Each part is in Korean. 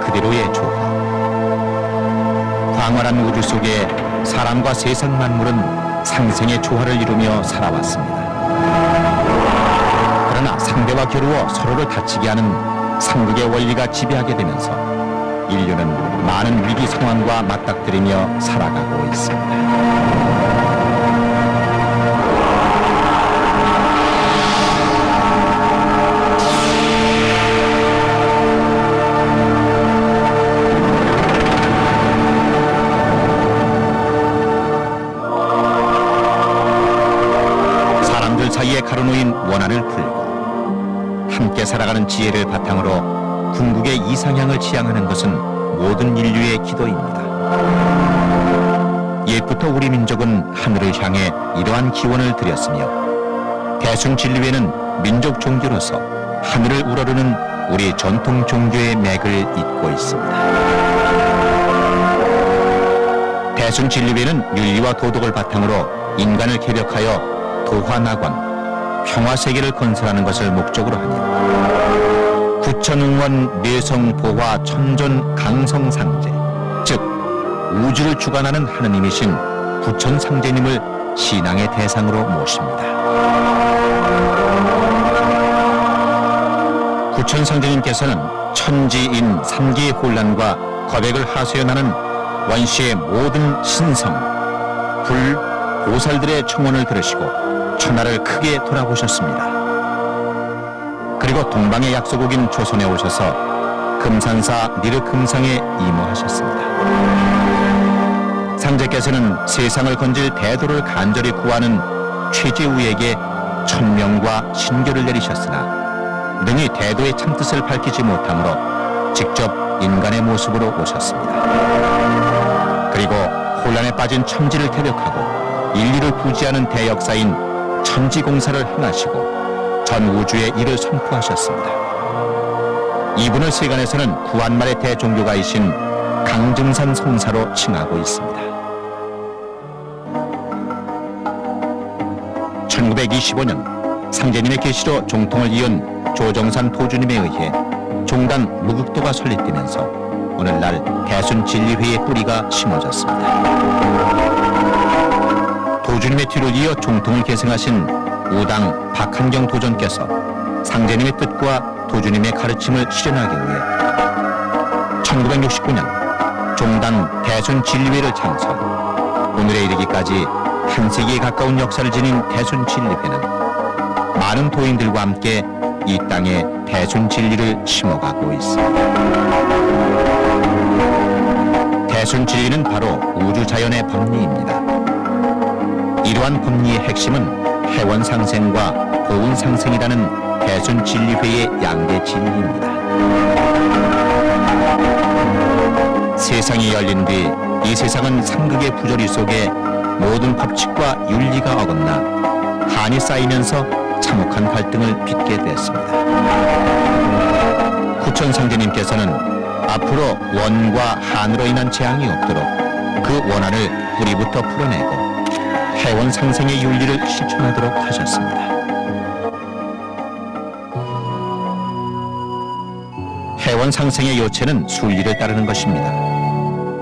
그대로의 조화. 광활한 우주 속에 사람과 세상 만물은 상생의 조화를 이루며 살아왔습니다. 그러나 상대와 겨루어 서로를 다치게 하는 상극의 원리가 지배하게 되면서 인류는 많은 위기 상황과 맞닥뜨리며 살아가고 있습니다. 살아가는 지혜를 바탕으로 궁극의 이상향을 지향하는 것은 모든 인류의 기도입니다. 옛부터 우리 민족은 하늘을 향해 이러한 기원을 드렸으며 대순 진리회는 민족 종교로서 하늘을 우러르는 우리 전통 종교의 맥을 잇고 있습니다. 대순 진리회는 윤리와 도덕을 바탕으로 인간을 개벽하여 도화낙원, 평화 세계를 건설하는 것을 목적으로 하니 구천응원 뇌성 보화 천존 강성상제 즉 우주를 주관하는 하느님이신 부천상제님을 신앙의 대상으로 모십니다. 구천상제님께서는 천지인 삼기의 혼란과 거백을 하소연하는 원시의 모든 신성, 불, 보살들의 청원을 들으시고 천하를 크게 돌아보셨습니다. 그리고 동방의 약소국인 조선에 오셔서 금산사 니르금상에 임호하셨습니다. 상제께서는 세상을 건질 대도를 간절히 구하는 최재우에게 천명과 신교를 내리셨으나 능히 대도의 참뜻을 밝히지 못하므로 직접 인간의 모습으로 오셨습니다. 그리고 혼란에 빠진 천지를 개벽하고 인류를 구제하는 대역사인 천지공사를 행하시고 전 우주의 일을 선포하셨습니다. 이분을 세간에서는 구한말의 대종교가이신 강증산 성사로 칭하고 있습니다. 1925년 상제님의 계시로 종통을 이은 조정산 도주님에 의해 종단 무극도가 설립되면서 오늘날 대순 진리회의 뿌리가 심어졌습니다. 도주님의 뒤를 이어 종통을 계승하신 우당 박한경 도전께서 상제님의 뜻과 도주님의 가르침을 실현하기 위해 1969년 종단 대순 진리회를 창설 오늘에 이르기까지 한 세기에 가까운 역사를 지닌 대순 진리회는 많은 도인들과 함께 이 땅에 대순 진리를 심어가고 있습니다. 대순 진리는 바로 우주 자연의 법리입니다. 이러한 법리의 핵심은 해원 상생과 보은 상생이라는 대순 진리회의 양대 진리입니다. 세상이 열린 뒤 이 세상은 상극의 부조리 속에 모든 법칙과 윤리가 어긋나 한이 쌓이면서 참혹한 갈등을 빚게 됐습니다. 구천상제님께서는 앞으로 원과 한으로 인한 재앙이 없도록 그 원한을 뿌리부터 풀어내고 해원 상생의 윤리를 실천하도록 하셨습니다. 해원 상생의 요체는 순리를 따르는 것입니다.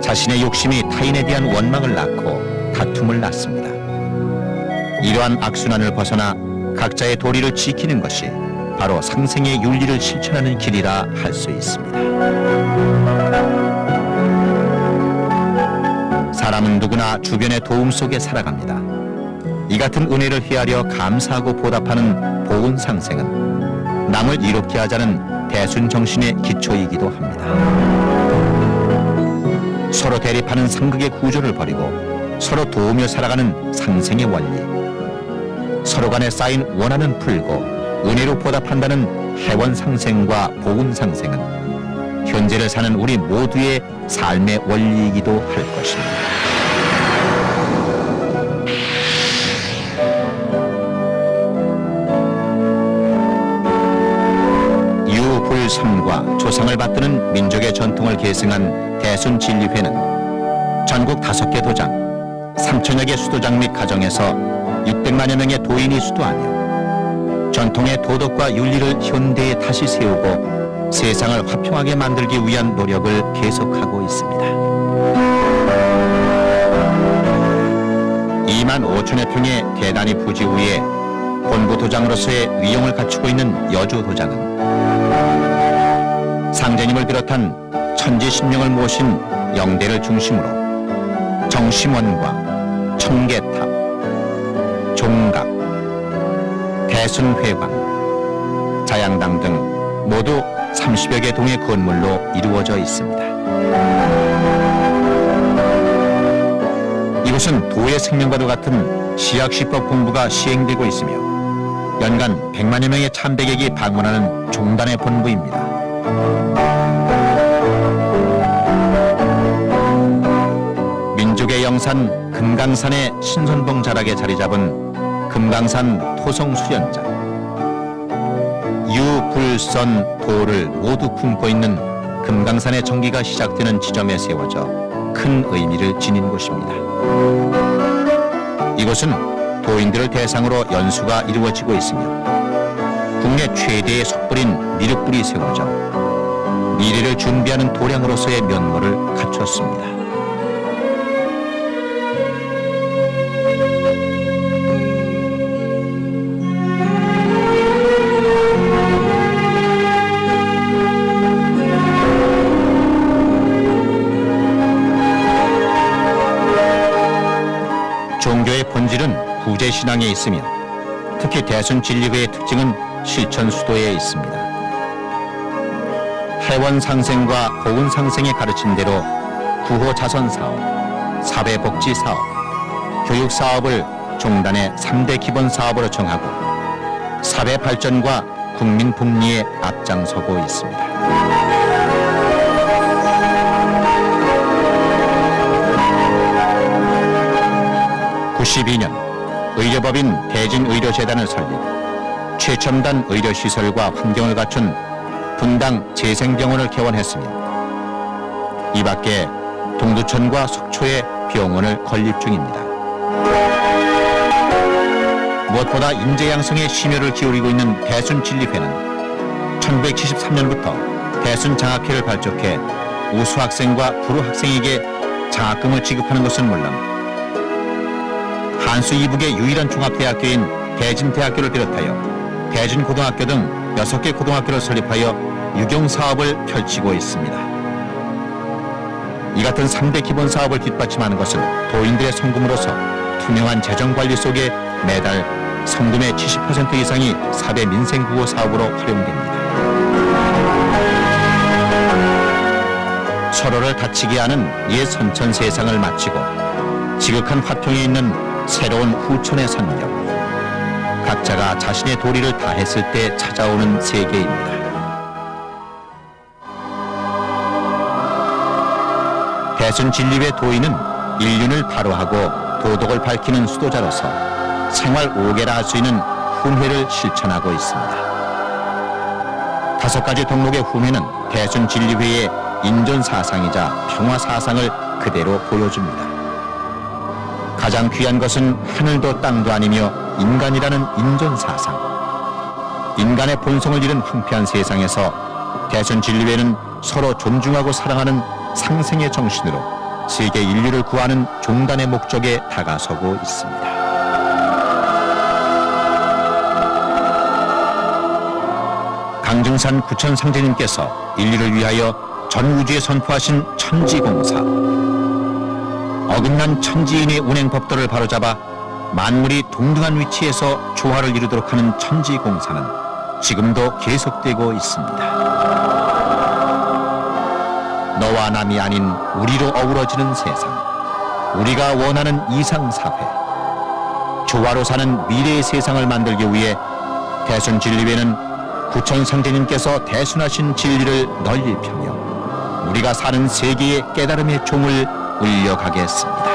자신의 욕심이 타인에 대한 원망을 낳고 다툼을 낳습니다. 이러한 악순환을 벗어나 각자의 도리를 지키는 것이 바로 상생의 윤리를 실천하는 길이라 할 수 있습니다. 사람은 누구나 주변의 도움 속에 살아갑니다. 이 같은 은혜를 헤아려 감사하고 보답하는 보은 상생은 남을 이롭게 하자는 대순 정신의 기초이기도 합니다. 서로 대립하는 상극의 구조를 버리고 서로 도우며 살아가는 상생의 원리. 서로 간에 쌓인 원한은 풀고 은혜로 보답한다는 해원 상생과 보은 상생은 현재를 사는 우리 모두의 삶의 원리이기도 할 것입니다. 조상을 받드는 민족의 전통을 계승한 대순 진리회는 전국 다섯 개 도장, 3천여 개 수도장 및 가정에서 600만여 명의 도인이 수도하며 전통의 도덕과 윤리를 현대에 다시 세우고 세상을 화평하게 만들기 위한 노력을 계속하고 있습니다. 2만 5천여 평의 대단히 부지 위에 본부 도장으로서의 위용을 갖추고 있는 여주 도장은 상제님을 비롯한 천지 신명을 모신 영대를 중심으로 정심원과 청계탑, 종각, 대순회관, 자양당 등 모두 30여 개 동의 건물로 이루어져 있습니다. 이곳은 도의 생명과도 같은 시약시법 공부가 시행되고 있으며 연간 100만여 명의 참배객이 방문하는 종단의 본부입니다. 영산 금강산의 신선봉 자락에 자리 잡은 금강산 토성 수련자 유불선 도를 모두 품고 있는 금강산의 정기가 시작되는 지점에 세워져 큰 의미를 지닌 곳입니다. 이곳은 도인들을 대상으로 연수가 이루어지고 있으며 국내 최대의 석불인 미륵불이 세워져 미래를 준비하는 도량으로서의 면모를 갖췄습니다. 구제 신앙에 있으며 특히 대순 진리교의 특징은 실천 수도에 있습니다. 해원 상생과 고운 상생의 가르친 대로 구호 자선 사업, 사회 복지 사업, 교육 사업을 종단의 3대 기본 사업으로 정하고 사회 발전과 국민 복리에 앞장서고 있습니다. 92년 의료법인 대진의료재단을 설립, 최첨단 의료시설과 환경을 갖춘 분당 재생병원을 개원했으며 이 밖에 동두천과 속초에 병원을 건립 중입니다. 무엇보다 인재 양성에 심혈을 기울이고 있는 대순진리회는 1973년부터 대순 장학회를 발족해 우수 학생과 불우 학생에게 장학금을 지급하는 것은 물론 한수 이북의 유일한 종합대학교인 대진대학교를 비롯하여 대진고등학교 등 6개 고등학교를 설립하여 유경사업을 펼치고 있습니다. 이 같은 3대 기본 사업을 뒷받침하는 것은 도인들의 성금으로서 투명한 재정관리 속에 매달 성금의 70% 이상이 사대 민생구호 사업으로 활용됩니다. 서로를 다치게 하는 옛 선천 세상을 마치고 지극한 화평에 있는 새로운 후촌의 선경. 각자가 자신의 도리를 다했을 때 찾아오는 세계입니다. 대순 진립의 도인은 인륜을 바로하고 도덕을 밝히는 수도자로서 생활 5개라 할 수 있는 훈회를 실천하고 있습니다. 다섯 가지 덕목의 훈회는 대순 진리회의 인존 사상이자 평화 사상을 그대로 보여줍니다. 가장 귀한 것은 하늘도 땅도 아니며 인간이라는 인존 사상. 인간의 본성을 잃은 황폐한 세상에서 대순 진리회는 서로 존중하고 사랑하는 상생의 정신으로 세계 인류를 구하는 종단의 목적에 다가서고 있습니다. 강증산 구천 상제님께서 인류를 위하여 전 우주에 선포하신 천지공사. 어긋난 천지인의 운행 법도를 바로잡아 만물이 동등한 위치에서 조화를 이루도록 하는 천지공사는 지금도 계속되고 있습니다. 너와 남이 아닌 우리로 어우러지는 세상. 우리가 원하는 이상사회. 조화로 사는 미래의 세상을 만들기 위해 대순 진리회는 구천 상제님께서 대순하신 진리를 널리 펴며 우리가 사는 세계의 깨달음의 종을 울려가겠습니다.